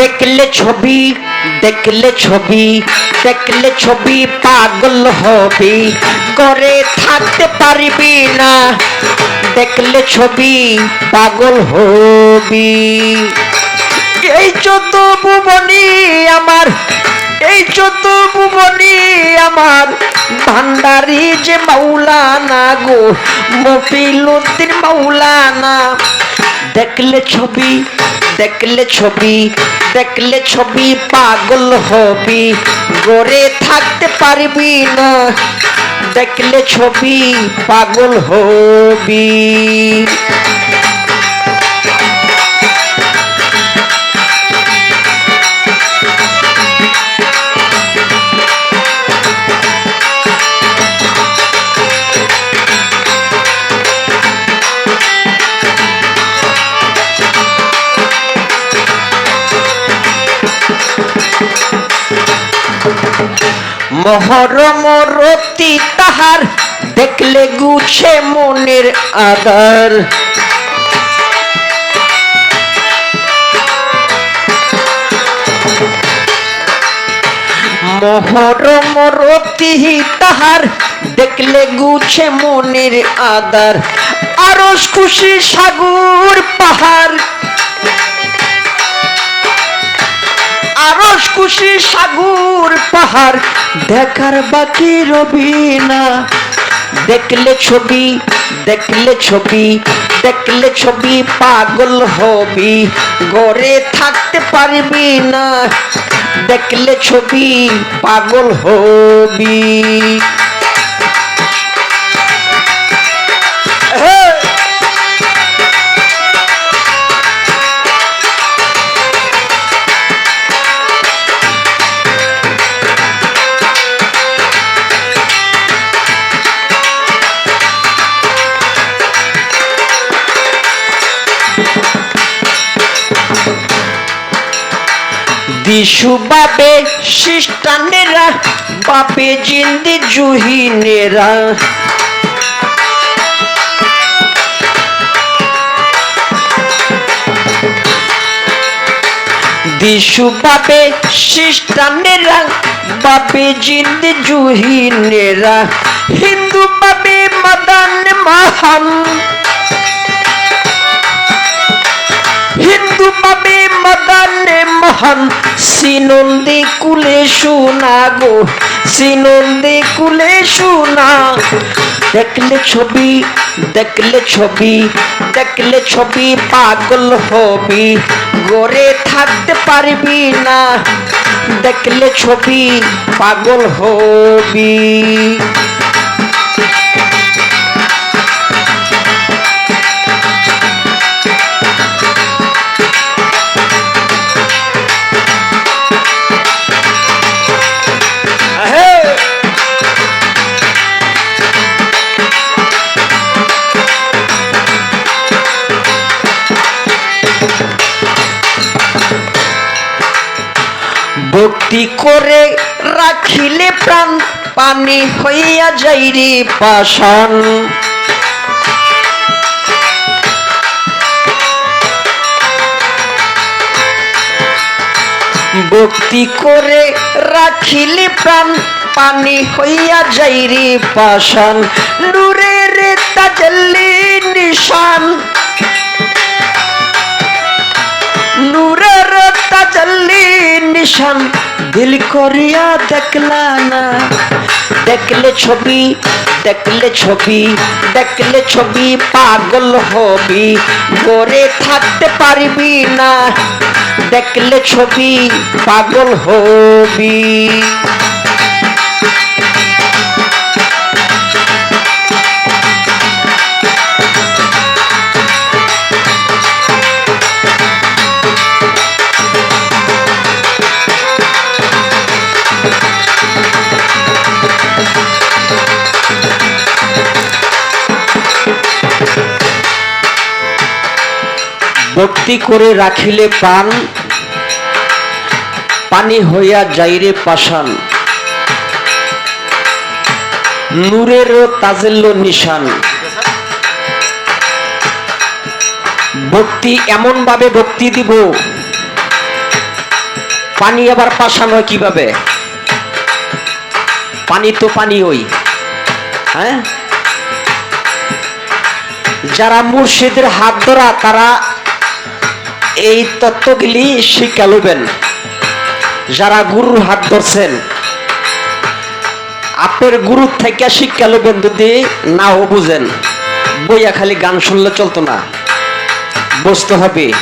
দেখলে ছবি দেখলে ছবি দেখলে ছবি পাগল হবি। করে থাকতে পারবি না, দেখলে ছবি পাগল হবি। এই চোদ্দ ভুবনি আমার, এই চোদ্দ ভুবনি আমার, ভান্ডারি যে মাওলানা গো মফিলুদ্দিন মাওলানা দেখলে ছবি দেখলে ছবি দেখলে ছবি, পাগল হবি। গড়ে থাকতে পারবি না, দেখলে ছবি, পাগল হবি। মহরম রতি তাহার, দেখলে গুছে মনের আদার মহরম রতি তাহার, দেখলে গুছে মনের আদার আরস খুশি সাগর পাহাড় খুশি সাগর পাহাড় দেখার বাকি রবি না। দেখলে ছবি দেখলে ছবি দেখলে ছবি পাগল হবি। ঘরে থাকতে পারবি না। দেখলে ছবি পাগল হবি। দিশু বাবে খ্রিস্টানেরা বাপে জিন্দি জুহিনেরা দিশু বাবে খ্রিস্টানেরা বাপে জিন্দি জুহিনেরা হিন্দু বাবে মদন মহান। হিন্দু পাবে মদানে মহান সিনন্দে কুলে শোনা গো সিনন্দে কুলে শোনা দেখলে ছবি দেখলে ছবি দেখলে ছবি, পাগল হবি, গড়ে থাকতে পারবি না। দেখলে ছবি, পাগল হবি। ভক্তি করে রাখিলে প্রাণ, পানি হইয়া যাই রে পাষাণ। ভক্তি করে রাখিলে প্রাণ, পানি হইয়া যাই রে পাষাণ। নূরের তাজল্লি নিশান। নূরের তাজল্লি নিশান। দিল করিয়া দেখলা না। দেখলে ছবি দেখলে ছবি দেখলে ছবি, পাগল হবি। গড়ে থাকতে পারবি না। দেখলে ছবি, পাগল হবি। ভক্তি করে রাখিলে প্রাণ, পানি হইয়া যাইরে পাষাণ। নূরের তাজেল্য নিশান। ভক্তি এমন ভাবে ভক্তি দিব, পানি আবার পাশান হয় কীভাবে? পানি তো পানি ওই হ্যাঁ? যারা মুর্শিদের হাত ধরা, তারা এই তত্ত্বগুলি শিক্ষা লবেন যারা গুরুর হাত ধরছেন, আপনার গুরু থেকে শিক্ষা লবেন যদি নাও বুঝেন। বইয়া খালি গান শুনলে চলতো না। বুঝতে হবে।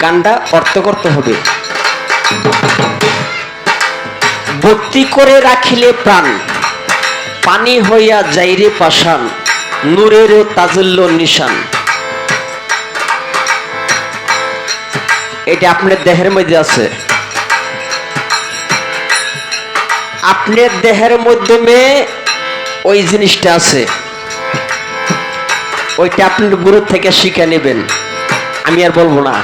গানটা অর্থ করতে হবে। ভক্তি করে রাখিলে প্রাণ, পানি হইয়া যাইরে পাশান নূরেরও তাজল্য নিশান। এটা আপনার দেহের মধ্যে আছে। আপনার দেহের মাধ্যমে ওই জিনিসটা আছে। ওইটা আপনার গুরু থেকে শিখে নেবেন। আমি আর বলব না।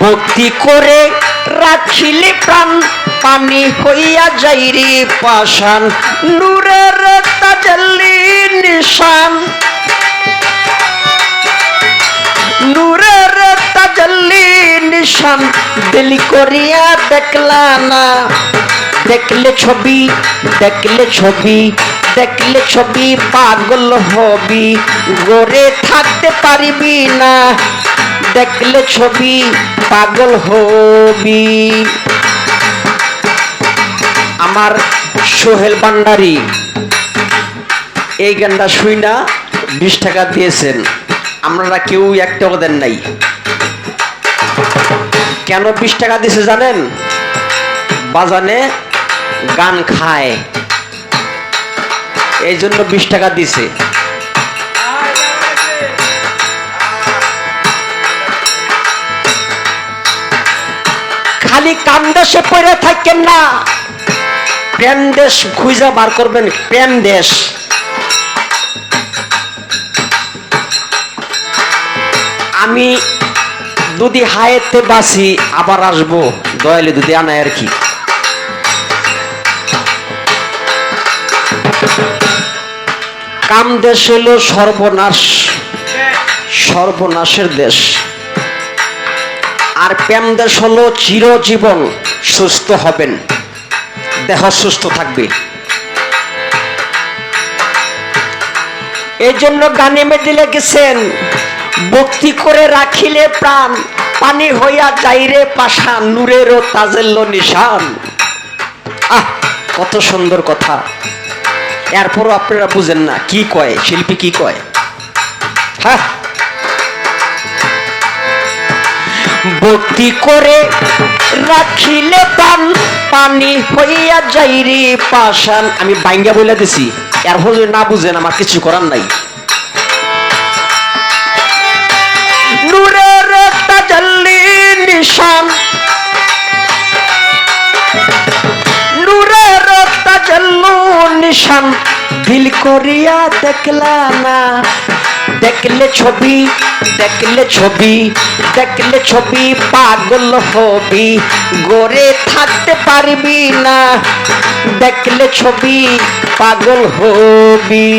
ভক্তি করে রাখিলে প্রাণ, পানি হইয়া যাইরি পাশান নূরের তাজল্লি নিশান দিলি করিয়া দেখলা না। দেখলে ছবি দেখলে ছবি দেখলে ছবি, পাগল হবি গড়ে থাকতে না। দেখলে ছবি, পাগল হবি। আমার সোহেল ভান্ডারি, এই গানটা শুই না বিশ টাকা দিয়েছেন। আপনারা কেউ একটাও দেন নাই। কেন বিশ টাকা দিছে জানেন? বাজানে গান খায়। এই জন্য বিশ টাকা দিছে। খালি কান দেশে পড়ে থাকেন না। প্রেম দেশ খুঁজা বার করবেন প্রেম দেশ। আমি যদি হায়েতে বাসি আবার আসব। দয়ালে যদি আনায় আর কি। কাম দেশ হলো সর্বনাশ। সর্বনাশের দেশ। আর প্রেম দেশ হলো চিরজীবন সুস্থ হবেন। দেহ সুস্থ থাকবে। এই জন্য গানে মেতে লেগেছেন ভক্তি করে রাখিলে প্রাণ, পানি হইয়া যাইরে পাশা নূরেরও তাজেল্য নিশান। আহ, কত সুন্দর কথা। এরপরও আপনারা বুঝেন না, কি কয়, শিল্পী কি কয়? হ্যাঁ। ভক্তি করে রাখিলে পান পানি হইয়া যাইরে পাশান আমি বাইঙ্গা বলে দিছি এরপর যদি না বুঝেন, আমার কিছু করার নাই। নিশান নূরের তাজাল্লু নিশান। দিল করিয়া দেখলা না। দেখলে ছবি দেখলে ছবি দেখলে ছবি, পাগল হবি। গড়ে থাকতে পারবি না। দেখলে ছবি, পাগল হবি।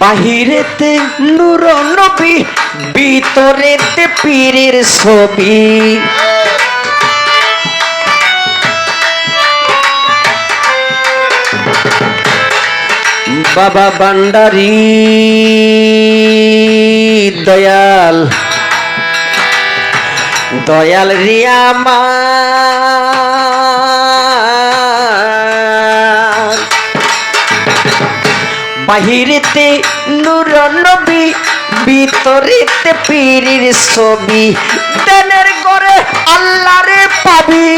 বাহিরেতে নূর নবী ভিতরেতে পীরের ছবি। বাবা বান্ডারি দয়াল। দয়াল রিয়ামা বাহিরেতে নূর নবী ভিতরেতে পীরের ছবি। দেনের করে আল্লাহরে পাবি।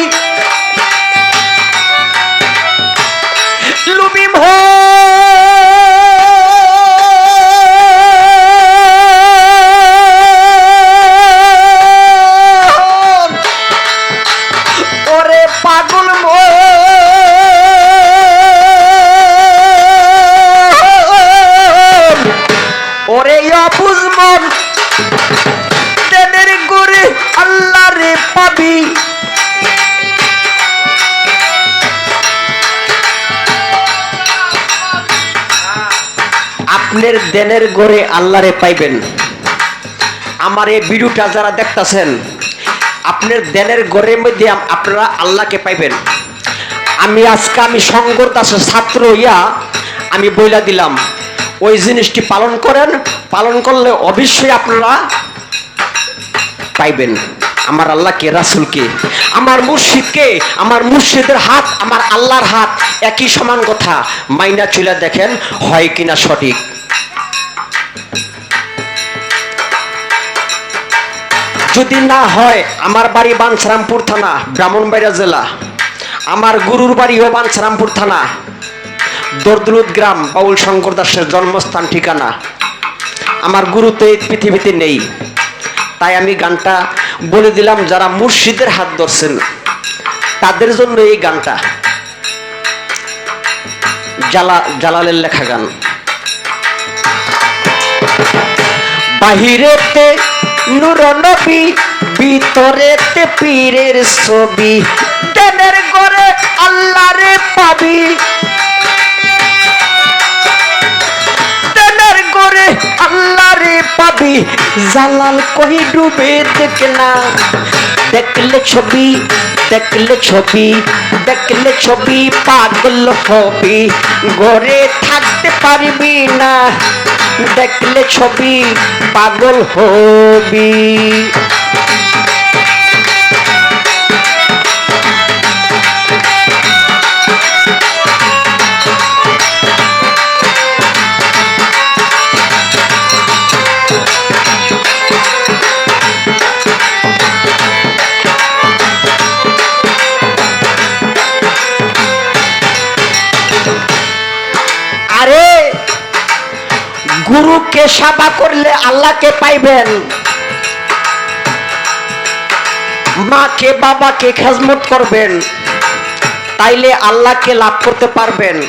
গড়ে আল্লাহ রে পাবি। আপনার দেনের আল্লাহরে পাইবেন। আমার এই ভিডিওটা যারা দেখতাছেন, আপনার দেনের গড়ের মধ্যে আপনারা আল্লাহকে পাইবেন। আমি আজকে আমি শঙ্কর দাসের ছাত্র ইয়া আমি বইলা দিলাম। ওই জিনিসটি পালন করেন, পালন করলে অবশ্যই আপনারা পাইবেন। আমার আল্লাহকে, রাসুলকে, আমার মুর্শিদকে, আমার মুর্শিদের হাত, আমার আল্লাহর হাত একই সমান কথা। মাইনা চুলা দেখেন, হয় কিনা সঠিক? যদি না হয়, আমার বাড়ি বাঞ্ছারামপুর থানা, ব্রাহ্মণবাড়িয়া জেলা। আমার গুরুর বাড়িও বাঞ্ছারামপুর থানা। দর্দুলুদ গ্রাম বাউল শঙ্কর দাসের জন্মস্থান, ঠিকানা। আমার গুরু তো এই পৃথিবীতে নেই। তাই আমি গানটা বলে দিলাম, যারা মুর্শিদের হাত ধরছেন, তাদের জন্য এই গানটা। জালা, জালালের লেখা গান। বাহিরেতে নূর নবী, ভিতরেতে পীরের ছবি। দেনের করে আল্লাহরে পাবি। করে আল্লাহরে পাবি। জালাল কহি ডুবে দেখ না দেখলে ছবি দেখলে ছবি দেখলে ছবি, পাগল হবি। ঘরে থাকতে পারবি না। দেখলে ছবি, পাগল হবি। সেবা করলে আল্লাহকে পাইবেন। মাকে, বাবাকে খেজমত করবেন। তাইলে আল্লাহকে লাভ করতে পারবেন।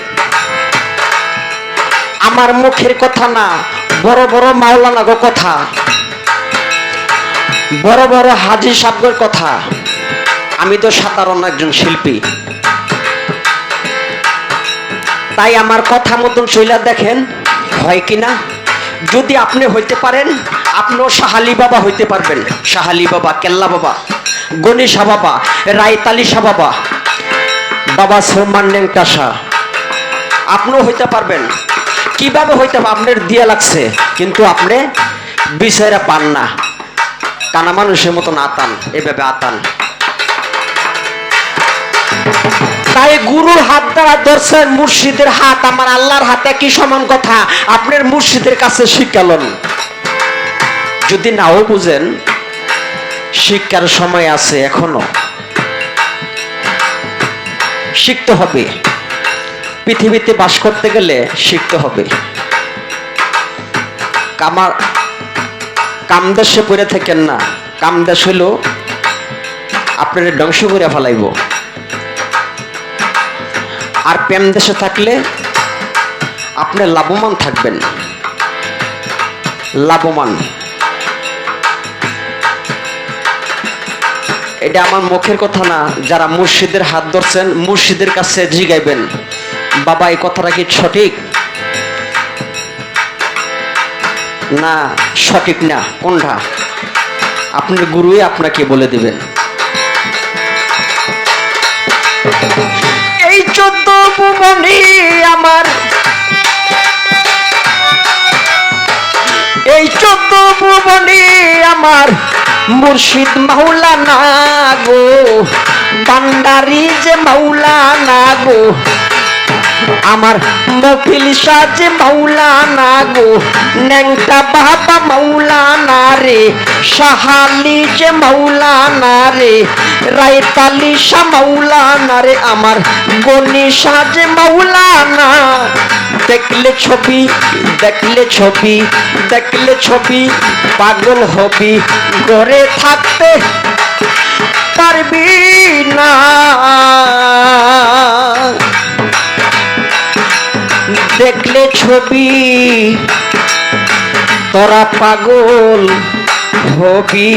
আমার মুখের কথা না, বড় বড় মাওলানা গো কথা। বড় বড় হাজি সাহেবের কথা। আমি তো সাধারণ একজন শিল্পী। তাই আমার কথা মতন শৈলা দেখেন, হয় কিনা? যদি আপনি হইতে পারেন, আপনিও সাহালি বাবা হইতে পারবেন। সাহালি বাবা, কেল্লা বাবা, গণেশা বাবা রায়তালি শাহ বাবা বাবা সৌমান নেংটাসা আপনিও হইতে পারবেন। কীভাবে হইতে আপনার দিয়া লাগছে, কিন্তু আপনি বিষয়রা পান না। কানা মানুষের মতন আতান এভাবে আতান। তাই গুরুর হাত দ্বারা ধরছেন মুর্শিদের হাত, আমার আল্লাহর হাতে কি সমান কথা। আপনার মুর্শিদের কাছে শিক্ষালন যদি নাও বুঝেন, শিক্ষার সময় আছে এখনও। শিখতে হবে। পৃথিবীতে বাস করতে গেলে শিখতে হবে। কামার কামদেশে পড়ে থাকেন না। কামদেশ হলো আপনার ধ্বংস করে ফেলাইব। আর প্রেম দেশে থাকলে আপনি লাভবান থাকবেন। লাভবান। এটা আমার মুখের কথা না, যারা মুর্শিদের হাত ধরছেন, মুর্শিদের কাছে জিগাইবেন। বাবা, এই কথাটা কি সঠিক? না সঠিক না, কোনটা? আপনার গুরুই আপনাকে বলে দিবেন। আমার। এই চোদ্দ ভুবনে আমার মুর্শিদ মাওলানা গো বান্ডারি যে মাওলানা গো আমার মফিল সাজে মাওলানা গো, ন্যাংটা বাবা মাওলানা রে, সাহালি যে মাওলানা রে রায়তালি শাহ মাওলানা রে, আমার গনি সাজে মাওলানা। দেখলে ছবি দেখলে ছবি দেখলে ছবি, পাগল হবি, ঘরে থাকতে পারবি না। দেখলে ছবি তোরা পাগল হবি।